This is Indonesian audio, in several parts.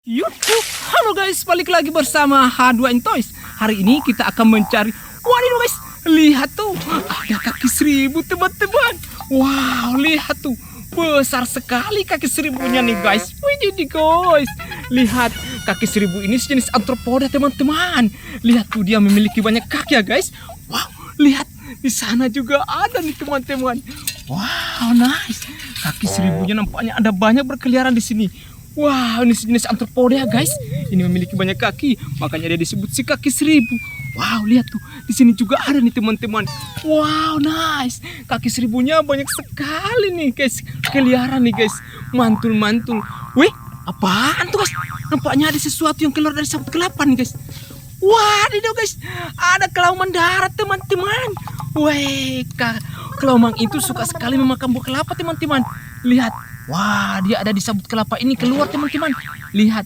Yuhu, halo guys, balik lagi bersama H2N Toys. Hari ini kita akan mencari, waduh guys, lihat tuh, ada kaki seribu teman-teman. Wow, lihat tuh, besar sekali kaki seribunya nih guys. Wih, guys, lihat kaki seribu ini sejenis antropoda teman-teman. Lihat tuh dia memiliki banyak kaki ya guys. Wow, lihat di sana juga ada nih teman-teman. Wow, nice. Kaki seribunya nampaknya ada banyak berkeliaran di sini. Wow, ini sejenis antropoda ya guys. Ini memiliki banyak kaki, makanya dia disebut si kaki seribu. Wow, lihat tuh, di sini juga ada nih teman-teman. Wow, nice. Kaki seribunya banyak sekali nih guys. Keliaran nih guys, mantul-mantul. Wih, apaan tuh guys? Nampaknya ada sesuatu yang keluar dari sabut kelapa nih guys. Wah, ini guys, ada kelauman darat teman-teman. Weh, kelauman itu suka sekali memakan buah kelapa teman-teman. Lihat, Wah, dia ada di sabut kelapa ini keluar teman-teman. Lihat.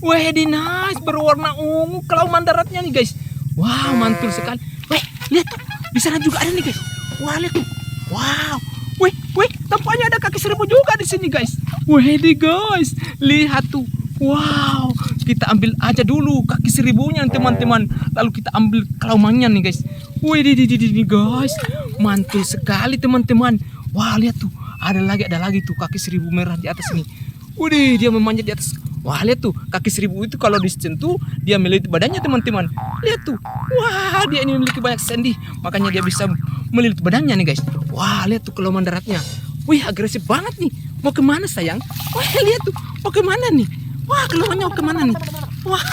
Wah, nice berwarna ungu kelauman daratnya nih guys. Wow, mantul sekali. Weh, lihat tuh. Di sana juga ada nih guys. Wah, lihat tuh. Wow. Wih, wih, tampaknya ada kaki seribu juga di sini guys. Wih, di guys. Lihat tuh. Wow, kita ambil aja dulu kaki seribunya teman-teman. Lalu kita ambil kelaumannya nih guys. Wih, di di di di guys. Mantul sekali teman-teman. Wah, lihat tuh ada lagi ada lagi tuh kaki seribu merah di atas ini Wih, dia memanjat di atas. Wah, lihat tuh, kaki seribu itu kalau disentuh, dia melilit badannya, teman-teman. Lihat tuh. Wah, dia ini memiliki banyak sendi. Makanya dia bisa melilit badannya nih, guys. Wah, lihat tuh kelauman daratnya. Wih, agresif banget nih. Mau ke mana, sayang? Wah, lihat tuh. Mau ke mana nih? Wah, kelaumannya mau ke mana nih? Wah,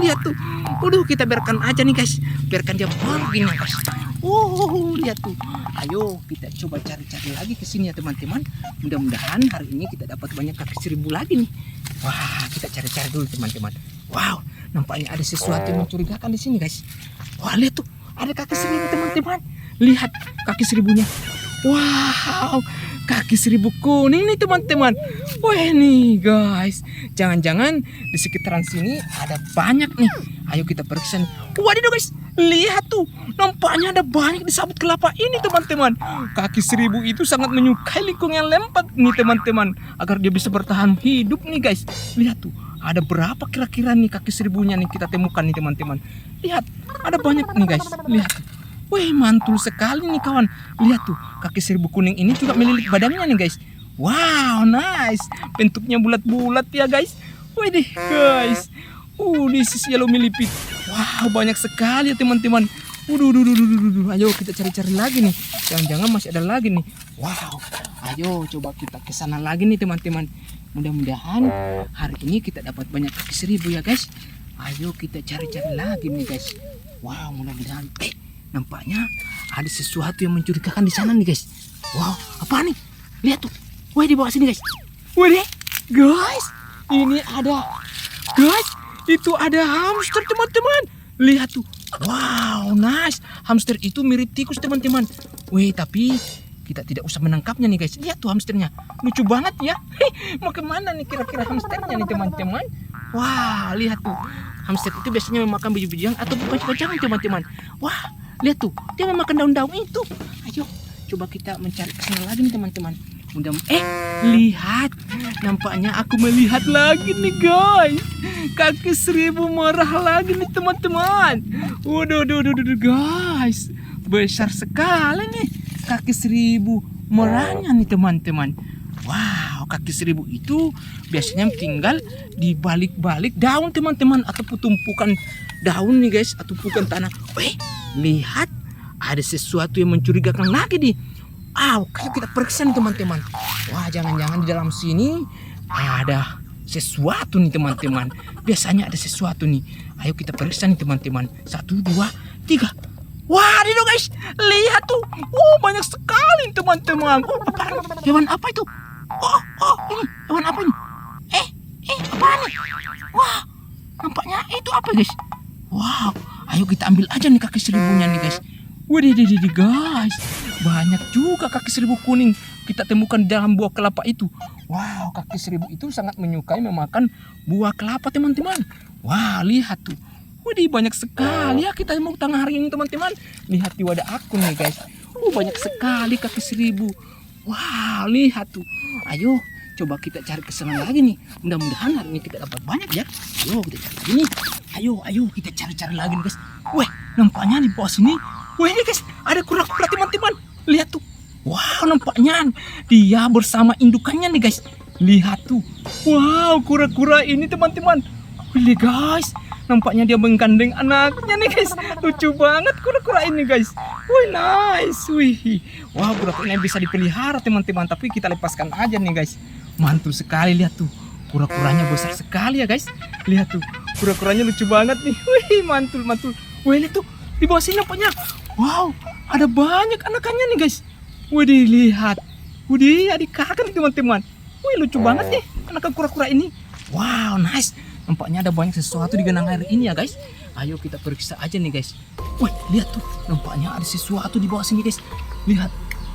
lihat tuh. Waduh, kita biarkan aja nih, guys. Biarkan dia pergi nih, guys. Oh, lihat tuh. Ayo kita coba cari-cari lagi ke sini ya teman-teman. Mudah-mudahan hari ini kita dapat banyak kaki seribu lagi nih. Wah, kita cari-cari dulu teman-teman. Wow, nampaknya ada sesuatu yang mencurigakan di sini guys. Wah, lihat tuh. Ada kaki seribu teman-teman. Lihat kaki seribunya. Wow, kaki seribu kuning nih teman-teman. Wah nih guys, jangan-jangan di sekitaran sini ada banyak nih. Ayo kita periksa. Waduh guys, lihat tuh, nampaknya ada banyak di sabut kelapa ini teman-teman. Kaki seribu itu sangat menyukai lingkungan lembab nih teman-teman, agar dia bisa bertahan hidup nih guys. Lihat tuh, ada berapa kira-kira nih kaki seribunya nih kita temukan nih teman-teman. Lihat, ada banyak nih guys. Lihat. Wih mantul sekali nih kawan. Lihat tuh kaki seribu kuning ini juga melilit badannya nih guys. Wow nice. Bentuknya bulat-bulat ya guys. Wih deh guys. Uh this is yellow millipede Wow banyak sekali ya teman-teman. Waduh, duh, duh, duh, duh, duh. Ayo kita cari-cari lagi nih. Jangan-jangan masih ada lagi nih. Wow. Ayo coba kita ke sana lagi nih teman-teman. Mudah-mudahan hari ini kita dapat banyak kaki seribu ya guys. Ayo kita cari-cari lagi nih guys. Wow mudah-mudahan. Eh nampaknya ada sesuatu yang mencurigakan di sana nih guys. Wow, apa nih? Lihat tuh. Wah di bawah sini guys. Wah guys, ini ada, guys, itu ada hamster teman-teman. Lihat tuh. Wow, nice. Hamster itu mirip tikus teman-teman. Wih, tapi kita tidak usah menangkapnya nih guys. Lihat tuh hamsternya. Lucu banget ya. Hei, mau ke mana nih kira-kira hamsternya nih teman-teman? Wah, lihat tuh. Hamster itu biasanya memakan biji-bijian atau bukan jangan teman-teman. Wah, Lihat tuh, dia memakan daun-daun itu. Ayo, coba kita mencari ke sana lagi nih teman-teman. Mudah eh lihat, nampaknya aku melihat lagi nih guys. Kaki seribu merah lagi nih teman-teman. Waduh, waduh, waduh, guys, besar sekali nih kaki seribu merahnya nih teman-teman. Wow, kaki seribu itu biasanya tinggal di balik-balik daun teman-teman atau tumpukan daun nih guys atau bukan tanah. Weh, lihat ada sesuatu yang mencurigakan lagi nih. Ah, kayak kita periksa nih teman-teman. Wah, jangan-jangan di dalam sini ada sesuatu nih teman-teman. Biasanya ada sesuatu nih. Ayo kita periksa nih teman-teman. Satu, dua, tiga. Wah, ini guys, lihat tuh. Oh, banyak sekali teman-teman. Oh, apa? Hewan apa itu? Oh, oh, ini hewan apa ini? Eh, eh, apa nih? Wah, nampaknya itu apa guys? Wow, ayo kita ambil aja nih kaki seribunya nih guys. Waduh, guys, banyak juga kaki seribu kuning kita temukan dalam buah kelapa itu. Wow, kaki seribu itu sangat menyukai memakan buah kelapa teman-teman. Wah, lihat tuh. Waduh, banyak sekali ya kita mau tengah hari ini teman-teman. Lihat di wadah aku nih guys. Uh, banyak sekali kaki seribu. Wow, lihat tuh. Ayo coba kita cari ke sana lagi nih. Mudah-mudahan hari ini kita dapat banyak ya. Ayo kita cari lagi nih. Ayo, ayo kita cari-cari lagi nih guys. Weh, nampaknya di bawah sini. Weh nih guys, ada kura-kura teman-teman. Lihat tuh. Wow, nampaknya dia bersama indukannya nih guys. Lihat tuh. Wow, kura-kura ini teman-teman. Wih guys, nampaknya dia menggandeng anaknya nih guys. Lucu banget kura-kura ini guys. Wih nice, wih. Wah kura-kura ini bisa dipelihara teman-teman. Tapi kita lepaskan aja nih guys. Mantul sekali lihat tuh. Kura-kuranya besar sekali ya guys. Lihat tuh, kura-kuranya lucu banget nih. Wih mantul mantul. Wih lihat tuh di bawah sini nampaknya. Wow, ada banyak anakannya nih guys. Wih lihat. Wih adik kakak nih teman-teman. Wih lucu banget nih anak kura-kura ini. Wow nice. Nampaknya ada banyak sesuatu di genang air ini ya guys. Ayo kita periksa aja nih guys. Wih, lihat tuh. Nampaknya ada sesuatu di bawah sini guys. Lihat.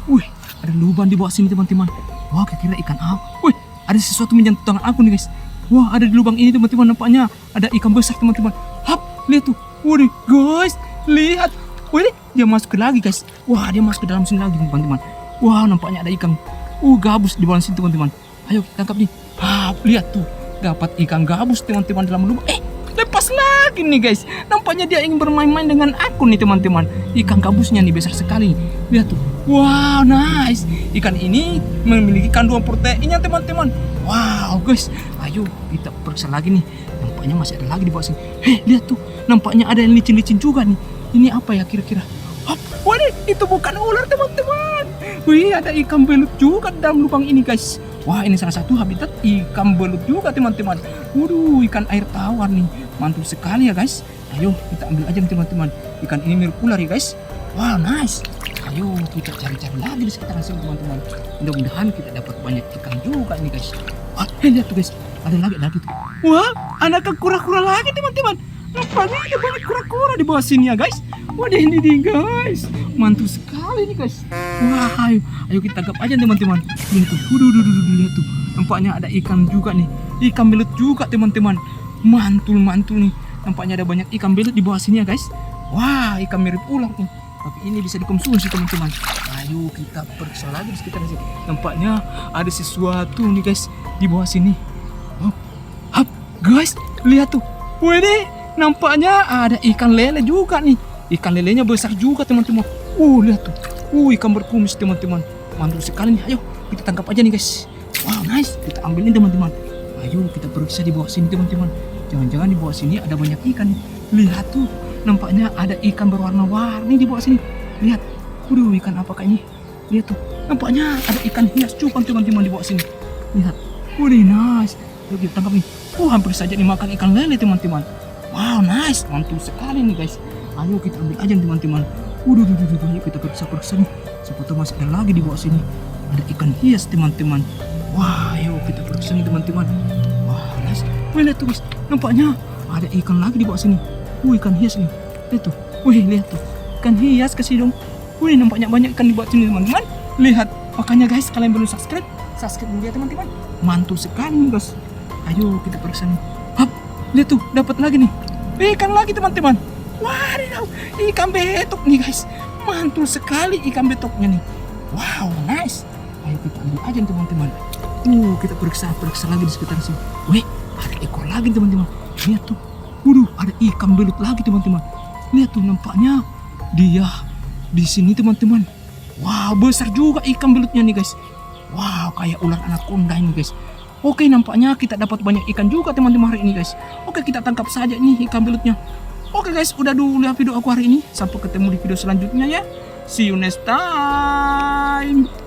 Wih, ada lubang di bawah sini teman-teman. Wah, kira-kira ikan apa? Wih, ada sesuatu menyentuh tangan aku nih guys. Wah, ada di lubang ini teman-teman. Nampaknya ada ikan besar teman-teman. Hap, lihat tuh. Waduh, guys. Lihat. Wih, dia masuk lagi guys. Wah, dia masuk ke dalam sini lagi teman-teman. Wah, nampaknya ada ikan. Uh, gabus di bawah sini teman-teman. Ayo tangkap nih. Hap, lihat tuh dapat ikan gabus teman-teman dalam lubang. Eh, lepas lagi nih guys. Nampaknya dia ingin bermain-main dengan aku nih teman-teman. Ikan gabusnya nih besar sekali. Lihat tuh. Wow, nice. Ikan ini memiliki kandungan proteinnya teman-teman. Wow, guys. Ayo kita periksa lagi nih. Nampaknya masih ada lagi di bawah sini. Hei, lihat tuh. Nampaknya ada yang licin-licin juga nih. Ini apa ya kira-kira? Waduh, itu bukan ular teman-teman. Wih, ada ikan belut juga dalam lubang ini guys. Wah ini salah satu habitat ikan belut juga teman-teman. Waduh ikan air tawar nih. Mantul sekali ya guys. Ayo kita ambil aja nih teman-teman. Ikan ini mirip ular ya guys. Wah nice. Ayo kita cari-cari lagi di sekitaran sini teman-teman. Mudah-mudahan kita dapat banyak ikan juga ini guys. Wah hey, lihat tuh guys. Ada lagi lagi tuh. Wah anak kura-kura lagi teman-teman. Nampaknya ada banyak kura-kura di bawah sini ya guys. Waduh ini nih guys. Mantul sekali nih guys. Wah ayo, ayo kita tangkap aja teman-teman. Lihat tuh, waduh, waduh, waduh, lihat tuh. Nampaknya ada ikan juga nih. Ikan belut juga teman-teman. Mantul, mantul nih. Nampaknya ada banyak ikan belut di bawah sini ya guys. Wah ikan mirip ular nih. Tapi ini bisa dikonsumsi teman-teman. Ayo kita periksa lagi di sekitar sini. Nampaknya ada sesuatu nih guys di bawah sini. Oh, hap, guys, lihat tuh. Wih nampaknya ada ikan lele juga nih. Ikan lelenya besar juga teman-teman. Uh, lihat tuh. Uh, ikan berkumis teman-teman. Mantul sekali nih. Ayo, kita tangkap aja nih guys. Wow, nice. Kita ambilin teman-teman. Ayo, kita periksa di bawah sini teman-teman. Jangan-jangan di bawah sini ada banyak ikan nih. Lihat tuh. Nampaknya ada ikan berwarna-warni di bawah sini. Lihat. Waduh, ikan apa ini? Lihat tuh. Nampaknya ada ikan hias cupang teman-teman di bawah sini. Lihat. Waduh, nice. Ayo kita tangkap nih. Uh, hampir saja dimakan ikan lele teman-teman. Wow, nice. Mantul sekali nih guys. Ayo kita ambil aja teman-teman. Waduh, waduh, waduh, waduh, kita periksa-periksa nih. Siapa tahu masih ada lagi di bawah sini. Ada ikan hias teman-teman. Wah, ayo kita periksa nih teman-teman. Wah, nice. Wih, lihat tuh guys. Nampaknya ada ikan lagi di bawah sini. Wih, ikan hias nih. Lihat tuh. Wih, lihat tuh. Ikan hias kasih dong. Wih, nampaknya banyak ikan di bawah sini teman-teman. Lihat. Makanya guys, kalian belum subscribe, subscribe dulu ya teman-teman. Mantul sekali guys. Ayo kita periksa nih. Hap, lihat tuh, dapat lagi nih. Ikan lagi teman-teman. Wadidaw, ikan betok nih guys. Mantul sekali ikan betoknya nih. Wow, nice. Ayo kita ambil aja teman-teman. Uh, kita periksa, periksa lagi di sekitar sini. Wih, ada ekor lagi teman-teman. Lihat tuh. Waduh, ada ikan belut lagi teman-teman. Lihat tuh, nampaknya dia di sini teman-teman. Wow, besar juga ikan belutnya nih guys. Wow, kayak ular anaconda ini guys. Oke, nampaknya kita dapat banyak ikan juga teman-teman hari ini guys. Oke, kita tangkap saja nih ikan belutnya. Oke guys, udah dulu lihat video aku hari ini. Sampai ketemu di video selanjutnya ya. See you next time.